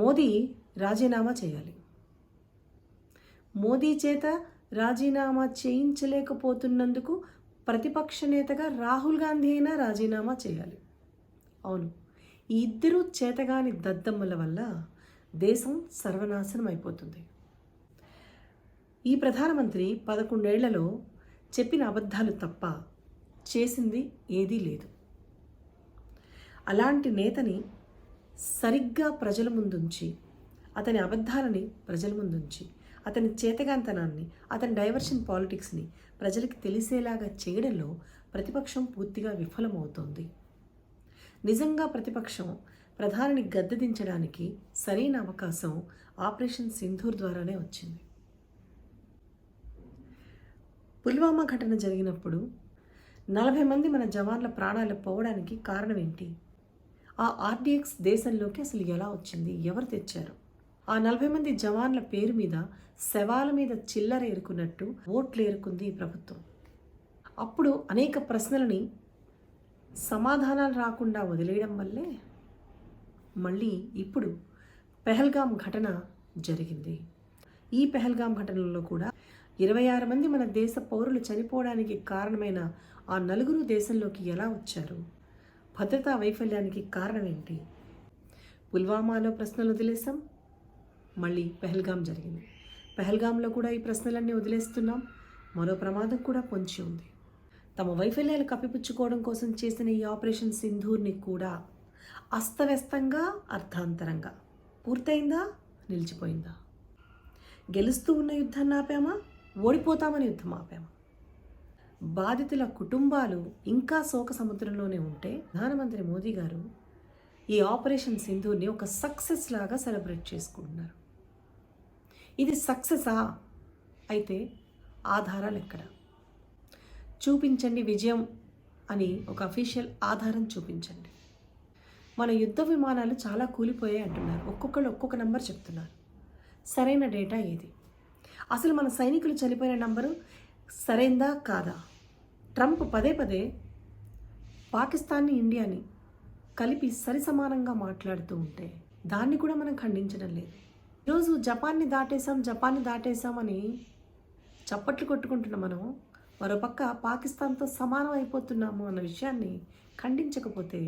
మోదీ రాజీనామా చేయాలి. మోదీ చేత రాజీనామా చేయించలేకపోతున్నందుకు ప్రతిపక్ష నేతగా రాహుల్ గాంధీ అయినా రాజీనామా చేయాలి. అవును ఈ ఇద్దరు చేతగాని దద్దమ్మల వల్ల దేశం సర్వనాశనం అయిపోతుంది. ఈ ప్రధానమంత్రి పదకొండేళ్ళలో చెప్పిన అబద్ధాలు తప్ప చేసింది ఏదీ లేదు. అలాంటి నేతని సరిగ్గా ప్రజల ముందుంచి అతని అబద్ధాలని ప్రజల ముందుంచి అతని చేతగాంతనాన్ని అతని డైవర్షన్ పాలిటిక్స్ని ప్రజలకు తెలిసేలాగా చేయడంలో ప్రతిపక్షం పూర్తిగా విఫలమవుతోంది. నిజంగా ప్రతిపక్షం ప్రధానిని గద్దెదించడానికి సరైన అవకాశం ఆపరేషన్ సింధూర్ ద్వారానే వచ్చింది. పుల్వామా ఘటన జరిగినప్పుడు నలభై మంది మన జవాన్ల ప్రాణాలు పోవడానికి కారణం ఏంటి ఆ ఆర్డీఎక్స్ దేశంలోకి అసలు ఎలా వచ్చింది? ఎవరు తెచ్చారు? ఆ నలభై మంది జవాన్ల పేరు మీద శవాల మీద చిల్లర ఏరుకున్నట్టు ఓట్లు ఏరుకుంది ఈ ప్రభుత్వం. అప్పుడు అనేక ప్రశ్నలని సమాధానాలు రాకుండా వదిలేయడం వల్లే మళ్ళీ ఇప్పుడు పెహల్గాం ఘటన జరిగింది. ఈ పెహల్గాం ఘటనలో కూడా ఇరవై ఆరు మంది మన దేశ పౌరులు చనిపోవడానికి కారణమైన ఆ నలుగురు దేశంలోకి ఎలా వచ్చారు? భద్రతా వైఫల్యానికి కారణం ఏంటి పుల్వామాలో ప్రశ్నలు వదిలేసాం మళ్ళీ పెహల్గాం జరిగింది. పెహల్గాంలో కూడా ఈ ప్రశ్నలన్నీ వదిలేస్తున్నాం. మరో ప్రమాదం కూడా పొంచి ఉంది. తమ వైఫల్యాలు కప్పిపుచ్చుకోవడం కోసం చేసిన ఈ ఆపరేషన్ సింధూర్ని కూడా అస్తవ్యస్తంగా అర్థాంతరంగా పూర్తయిందా? నిలిచిపోయిందా? గెలుస్తూ ఉన్న యుద్ధాన్ని ఆపామా? ఓడిపోతామని యుద్ధం ఆపామా? బాధితుల కుటుంబాలు ఇంకా శోక సముద్రంలోనే ఉంటే ప్రధానమంత్రి మోదీ గారు ఈ ఆపరేషన్ సింధూర్ని ఒక సక్సెస్ లాగా సెలబ్రేట్ చేసుకుంటున్నారు. ఇది సక్సెసా? అయితే ఆధారాలు ఎక్కడ? చూపించండి విజయం అని ఒక అఫీషియల్ ఆధారం చూపించండి. మన యుద్ధ విమానాలు చాలా కూలిపోయాయి అంటున్నారు. ఒక్కొక్కరు ఒక్కొక్క నెంబర్ చెప్తున్నారు. సరైన డేటా ఏది? అసలు మన సైనికులు చనిపోయిన నంబరు సరైందా కాదా? ట్రంప్ పదే పదే పాకిస్తాన్ని ఇండియాని కలిపి సరిసమానంగా మాట్లాడుతూ ఉంటే దాన్ని కూడా మనం ఖండించడం లేదు. ఈరోజు జపాన్ని దాటేశాం జపాన్ని దాటేశామని చప్పట్లు కొట్టుకుంటున్న మనం మరోపక్క పాకిస్తాన్తో సమానం అయిపోతున్నాము అన్న విషయాన్ని ఖండించకపోతే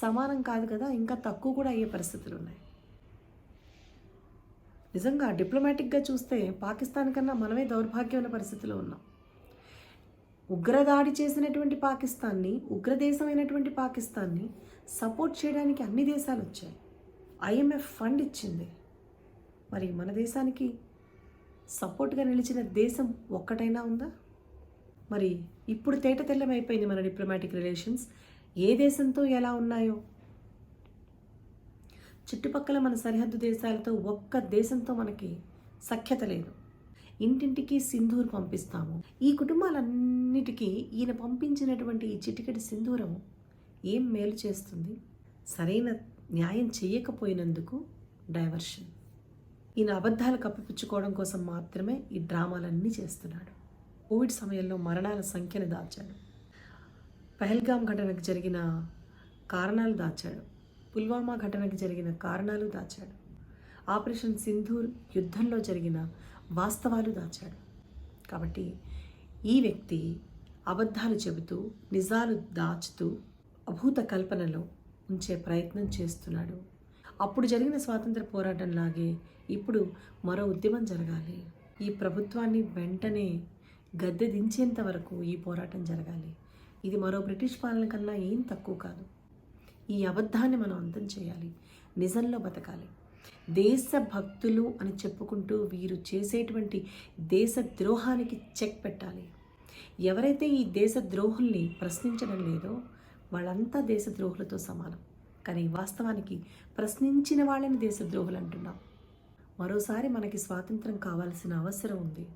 సమానం కాదు కదా ఇంకా తక్కువ కూడా అయ్యే పరిస్థితులు ఉన్నాయి. నిజంగా డిప్లొమాటిక్గా చూస్తే పాకిస్తాన్ కన్నా మనమే దౌర్భాగ్యమైన పరిస్థితిలో ఉన్నాం. ఉగ్రదాడి చేసినటువంటి పాకిస్తాన్ని ఉగ్రదేశమైనటువంటి పాకిస్తాన్ని సపోర్ట్ చేయడానికి అన్ని దేశాలు వచ్చాయి. ఐఎంఎఫ్ ఫండ్ ఇచ్చింది. మరి మన దేశానికి సపోర్ట్గా నిలిచిన దేశం ఒక్కటైనా ఉందా? మరి ఇప్పుడు తేట తెల్లమైపోయింది మన డిప్లొమాటిక్ రిలేషన్స్. ఏ దేశంతో ఎలా ఉన్నాయో? చుట్టుపక్కల మన సరిహద్దు దేశాలతో ఒక్క దేశంతో మనకి సఖ్యత లేదు. ఇంటింటికి సింధూర్ పంపిస్తాము. ఈ కుటుంబాలన్నిటికీ ఈయన పంపించినటువంటి ఈ చిటికెటి సింధూరం ఏం మేలు చేస్తుంది? సరైన న్యాయం చేయకపోయినందుకు డైవర్షన్. ఈయన అబద్ధాలు కప్పిపుచ్చుకోవడం కోసం మాత్రమే ఈ డ్రామాలన్నీ చేస్తున్నాడు. కోవిడ్ సమయంలో మరణాల సంఖ్యను దాచాడు. పహల్గాం ఘటనకు జరిగిన కారణాలు దాచాడు. పుల్వామా ఘటనకు జరిగిన కారణాలు దాచాడు. ఆపరేషన్ సింధూర్ యుద్ధంలో జరిగిన వాస్తవాలు దాచాడు. కాబట్టి ఈ వ్యక్తి అబద్ధాలు చెబుతూ నిజాలు దాచుతూ అభూత కల్పనలో ఉంచే ప్రయత్నం చేస్తున్నాడు. అప్పుడు జరిగిన స్వాతంత్ర పోరాటంలాగే ఇప్పుడు మరో ఉద్యమం జరగాలి. ఈ ప్రభుత్వాన్ని వెంటనే గద్దె దించేంత వరకు ఈ పోరాటం జరగాలి. ఇది మరో బ్రిటిష్ పాలన కన్నా ఏం తక్కువ కాదు. ఈ అబద్ధాన్ని మనం అంతం చేయాలి. నిజంలో బతకాలి. దేశభక్తులు అని చెప్పుకుంటూ వీరు చేసేటువంటి దేశ ద్రోహానికి చెక్ పెట్టాలి. ఎవరైతే ఈ దేశ ద్రోహుల్ని ప్రశ్నించడం లేదో వాళ్ళంతా దేశద్రోహులతో సమానం. కానీ వాస్తవానికి ప్రశ్నించిన వాళ్ళని దేశద్రోహులు అంటున్నాం. మరోసారి మనకి స్వాతంత్రం కావాల్సిన అవసరం ఉంది.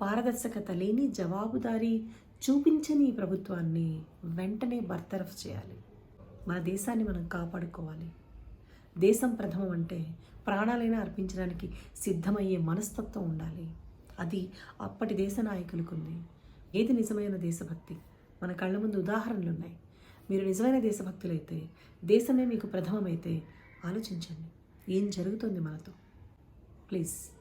పారదర్శకత లేని జవాబుదారీ చూపించని ఈ ప్రభుత్వాన్ని వెంటనే బర్తరఫ్ చేయాలి. మన దేశాన్ని మనం కాపాడుకోవాలి. దేశం ప్రథమం అంటే ప్రాణాలైనా అర్పించడానికి సిద్ధమయ్యే మనస్తత్వం ఉండాలి. అది అప్పటి దేశ నాయకులకు ఉంది ఏది నిజమైన దేశభక్తి? మన కళ్ళ ముందు ఉదాహరణలు ఉన్నాయి మీరు నిజమైన దేశభక్తులైతే దేశమే మీకు ప్రథమమైతే ఆలోచించండి. ఏం జరుగుతుంది మనతో? ప్లీజ్.